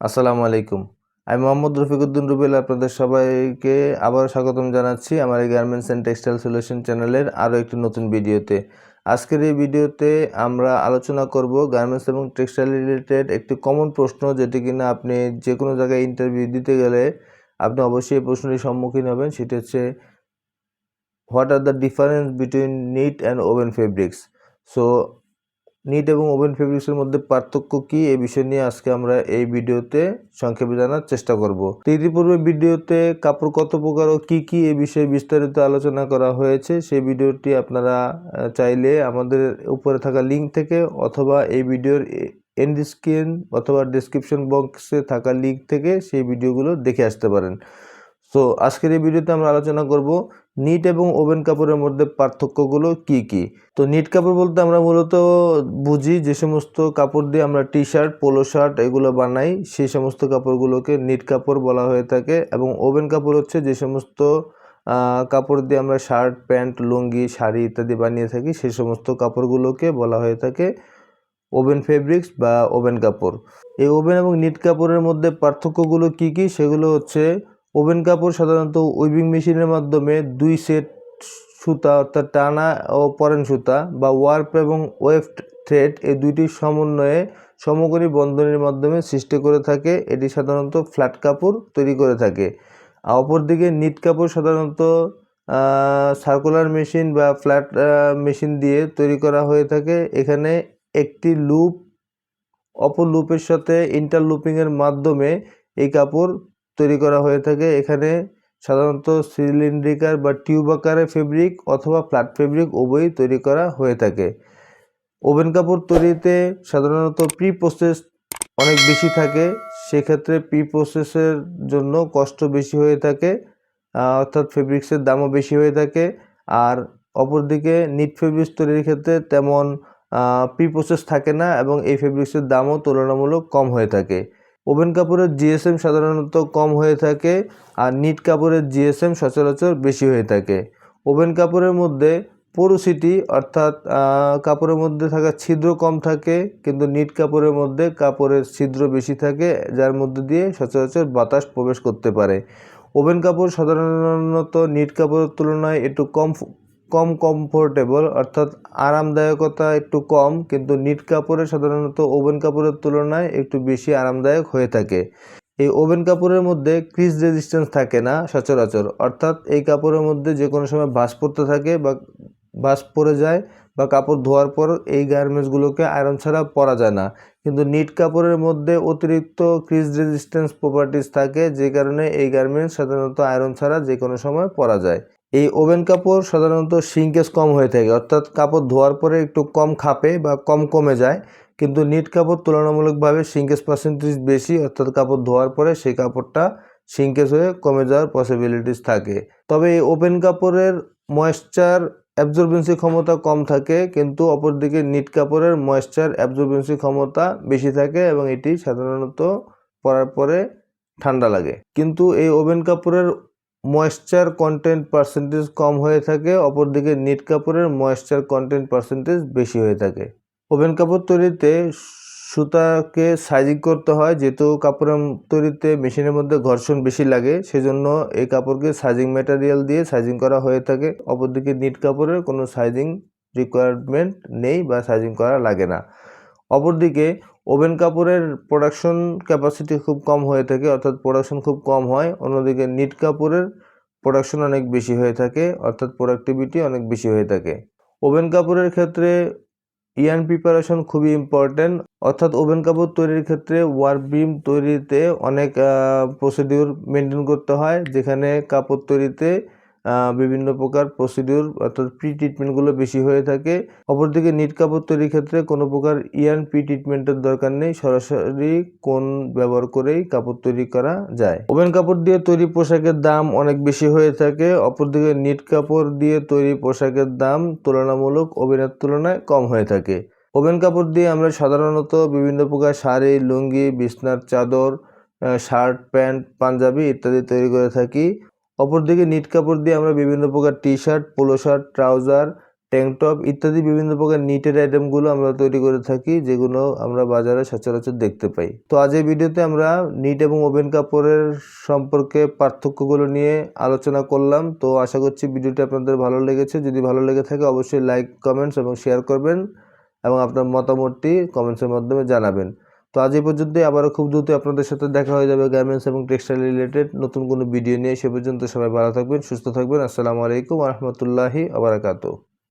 আসসালামু আলাইকুম। আমি মোহাম্মদ রফিকুদ্দিন রুবেল, আপনাদের সবাইকে আবার স্বাগতম জানাচ্ছি আমার এই গার্মেন্টস অ্যান্ড টেক্সটাইল সলিউশন চ্যানেলের আরও একটি নতুন ভিডিওতে। আজকের এই ভিডিওতে আমরা আলোচনা করব গার্মেন্টস এবং টেক্সটাইল রিলেটেড একটি কমন প্রশ্ন যেটি কিনা আপনি যে কোনো জায়গায় ইন্টারভিউ দিতে গেলে আপনি অবশ্যই এই প্রশ্নটির সম্মুখীন হবেন। সেটি হচ্ছে what are the difference between knit and woven fabrics so knit এবং ওভেন ফেব্রিক্সের মধ্যে পার্থক্য কি? এই বিষয় নিয়ে আজকে আমরা এই ভিডিওতে সংক্ষেপে জানার চেষ্টা করব। তো ইতিপূর্বে ভিডিওতে কাপড় কত প্রকার ও কি কি এই বিষয়ে বিস্তারিত আলোচনা করা হয়েছে সেই ভিডিওটি আপনারা চাইলে আমাদের উপরে থাকা লিঙ্ক থেকে অথবা এই ভিডিওর এন্ড স্ক্রিন অথবা ডিসক্রিপশন বক্সে থাকা লিঙ্ক থেকে সেই ভিডিওগুলো দেখে আসতে পারেন। সো আজকের এই ভিডিওতে আমরা আলোচনা করব নিট এবং ওভেন কাপড়ের মধ্যে পার্থক্যগুলো কি কি? তো নিট কাপড় বলতে আমরা মূলত বুঝি যে সমস্ত কাপড় দিয়ে আমরা টি শার্ট পোলো শার্ট এগুলো বানাই, সেই সমস্ত কাপড়গুলোকে নিট কাপড় বলা হয়ে থাকে এবং ওভেন কাপড় হচ্ছে যে সমস্ত কাপড় দিয়ে আমরা শার্ট, প্যান্ট, লুঙ্গি, শাড়ি ইত্যাদি বানিয়ে থাকি, সেই সমস্ত কাপড়গুলোকে বলা হয়ে থাকে ওভেন ফেব্রিক্স বা ওভেন কাপড়। এই ওভেন এবং নিট কাপড়ের মধ্যে পার্থক্যগুলো কি কি? সেগুলো হচ্ছে ওভেন কাপড় সাধারণত উইভিং মেশিনের মাধ্যমে দুই সেট সুতা, অর্থাৎ টানা ও পরেন সুতা বা ওয়ার্প এবং ওয়েভ থ্রেড এই দুইটির সমন্বয়ে সমকরী বন্ধনীর মাধ্যমে সৃষ্টি করে থাকে। এটি সাধারণত ফ্ল্যাট কাপড় তৈরি করে থাকে। অপরদিকে নিট কাপড় সাধারণত সার্কুলার মেশিন বা ফ্ল্যাট মেশিন দিয়ে তৈরি করা হয়ে থাকে। এখানে একটি লুপ, অপর লুপের সাথে ইন্টারলুপিংয়ের মাধ্যমে এই কাপড় তৈরি করা হয়ে থাকে। এখানে সাধারণত সিলিন্ড্রিকার বা টিউব আকারে ফেব্রিক অথবা ফ্ল্যাট ফেব্রিক উভয়ই তৈরি করা হয়ে থাকে। ওভেন কাপড় তৈরিতে সাধারণত প্রি প্রসেস অনেক বেশি থাকে। সেক্ষেত্রে প্রি প্রসেসের জন্য কষ্ট বেশি হয়ে থাকে অর্থাৎ ফেব্রিক্সের দামও বেশি হয়ে থাকে। আর অপরদিকে নিট ফেব্রিক্স তৈরির ক্ষেত্রে তেমন প্রি প্রসেস থাকে না এবং এই ফেব্রিক্সের দামও তুলনামূলক কম হয়ে থাকে। ওভেন কাপড়ের জিএসএম সাধারণত কম হয়ে থাকে আর নিট কাপড়ের জিএসএম সচরাচর বেশি হয়ে থাকে। ওভেন কাপড়ের মধ্যে পোরোসিটি অর্থাৎ কাপড়ের মধ্যে থাকা ছিদ্র কম থাকে, কিন্তু নিট কাপড়ের মধ্যে কাপড়ের ছিদ্র বেশি থাকে, যার মধ্যে দিয়ে সচরাচর বাতাস প্রবেশ করতে পারে। ওভেন কাপড় সাধারণত নিট কাপড়ের তুলনায় একটু কম কম কমফোর্টেবল অর্থাৎ আরামদায়কতা একটু কম, কিন্তু নিট কাপড়ে সাধারণত ওভেন কাপড়ের তুলনায় একটু বেশি আরামদায়ক হয়ে থাকে। এই ওভেন কাপড়ের মধ্যে ক্রিজ রেজিস্ট্যান্স থাকে না, সচরাচর। অর্থাৎ এই কাপড়ের মধ্যে যে কোনো সময় ভাঁজ পড়তে থাকে বা ভাঁজ পড়ে যায় বা কাপড় ধোয়ার পর এই গার্মেন্টসগুলোকে আয়রন ছাড়া পরা যায় না। কিন্তু নিট কাপড়ের মধ্যে অতিরিক্ত ক্রিজ রেজিস্ট্যান্স প্রপার্টিস থাকে, যে কারণে এই গার্মেন্টস সাধারণত আয়রন ছাড়া যে কোনো সময় পরা যায়। এই ওভেন কাপড় সাধারণত সিঙ্কেজ কম হয়ে থাকে। অর্থাৎ কাপড় ধোয়ার পরে একটু কম খাপে বা কম কমে যায়। কিন্তু নিট কাপড় তুলনামূলকভাবে সিঙ্কেজ পার্সেন্টেজ বেশি, অর্থাৎ কাপড় ধোয়ার পরে সেই কাপড়টা সিঙ্কেজ হয়ে কমে যাওয়ার পসিবিলিটিস থাকে। তবে এই ওপেন কাপড়ের ময়েশ্চার অ্যাবজর্বেন্সি ক্ষমতা কম থাকে, কিন্তু অপরদিকে নিট কাপড়ের ময়েশ্চার অ্যাবজর্বেন্সি ক্ষমতা বেশি থাকে এবং এটি সাধারণত পরার পরে ঠান্ডা লাগে। কিন্তু এই ওভেন কাপড়ের ময়েশ্চার কন্টেন্ট পার্সেন্টেজ কম হয়ে থাকে, অপরদিকে নিট কাপড়ের ময়েশ্চার কন্টেন্ট পার্সেন্টেজ বেশি হয়ে থাকে। ওভেন কাপড় তৈরিতে সুতাকে সাইজিং করতে হয়, যেহেতু কাপড়ের তৈরিতে মেশিনের মধ্যে ঘর্ষণ বেশি লাগে, সেজন্য এই কাপড়কে সাইজিং ম্যাটেরিয়াল দিয়ে সাইজিং করা হয়ে থাকে। অপরদিকে নিট কাপড়ের কোনো সাইজিং রিকোয়ারমেন্ট নেই বা সাইজিং করা লাগে না। অপরদিকে ওভেন কাপড়ের প্রোডাকশন ক্যাপাসিটি খুব কম হয়ে থাকে, অর্থাৎ প্রোডাকশন খুব কম হয়। অন্যদিকে নিট কাপড়ের প্রোডাকশন অনেক বেশি হয়ে থাকে, অর্থাৎ প্রোডাক্টিভিটি অনেক বেশি হয়ে থাকে। ওভেন কাপড়ের ক্ষেত্রে ইয়ান প্রিপারেশন খুবই ইম্পর্ট্যান্ট অর্থাৎ ওভেন কাপড় তৈরির ক্ষেত্রে ওয়ার্ক বিম তৈরিতে অনেক প্রসিডিউর মেনটেন করতে হয়, যেখানে কাপড় তৈরিতে বিভিন্ন প্রকার প্রসিডিউর অর্থাৎ প্রি ট্রিটমেন্টগুলো বেশি হয়ে থাকে। অপরদিকে নিট কাপড় তৈরির ক্ষেত্রে কোনো প্রকার ইয়ান প্রি ট্রিটমেন্টের দরকার নেই, সরাসরি কোন ব্যবহার করেই কাপড় তৈরি করা যায়। ওভেন কাপড় দিয়ে তৈরি পোশাকের দাম অনেক বেশি হয়ে থাকে, অপরদিকে নিট কাপড় দিয়ে তৈরি পোশাকের দাম তুলনামূলক ওভেনের তুলনায় কম হয়ে থাকে। ওভেন কাপড় দিয়ে আমরা সাধারণত বিভিন্ন প্রকার শাড়ি, লুঙ্গি, বিছনার চাদর শার্ট, প্যান্ট, পাঞ্জাবি ইত্যাদি তৈরি করে থাকি। অপরদিকে নিট কাপড় দিয়ে আমরা বিভিন্ন প্রকার T shirt polo shirt, trouser, tank ইত্যাদি বিভিন্ন প্রকার নিটের আইটেমগুলো আমরা তৈরি করে থাকি, যেগুলো আমরা বাজারে সচরাচর দেখতে পাই। তো আজ এই ভিডিওতে আমরা নিট এবং ওভেন কাপড়ের সম্পর্কে পার্থক্যগুলো নিয়ে আলোচনা করলাম। তো আশা করছি ভিডিওটি আপনাদের ভালো লেগেছে। যদি ভালো লেগে থাকে, অবশ্যই লাইক, কমেন্টস এবং শেয়ার করবেন এবং আপনার মতামতটি কমেন্টসের মাধ্যমে জানাবেন। তো আজ এই পর্যন্তই। আবারও খুব দ্রুত আপনাদের সাথে দেখা হয়ে যাবে গার্মেন্টস এবং টেক্সটাইল রিলেটেড নতুন কোনো ভিডিও নিয়ে। সে পর্যন্ত সবাই ভালো থাকবেন, সুস্থ থাকবেন। আসসালামু আলাইকুম রহমতুল্লাহি আবরাকাতু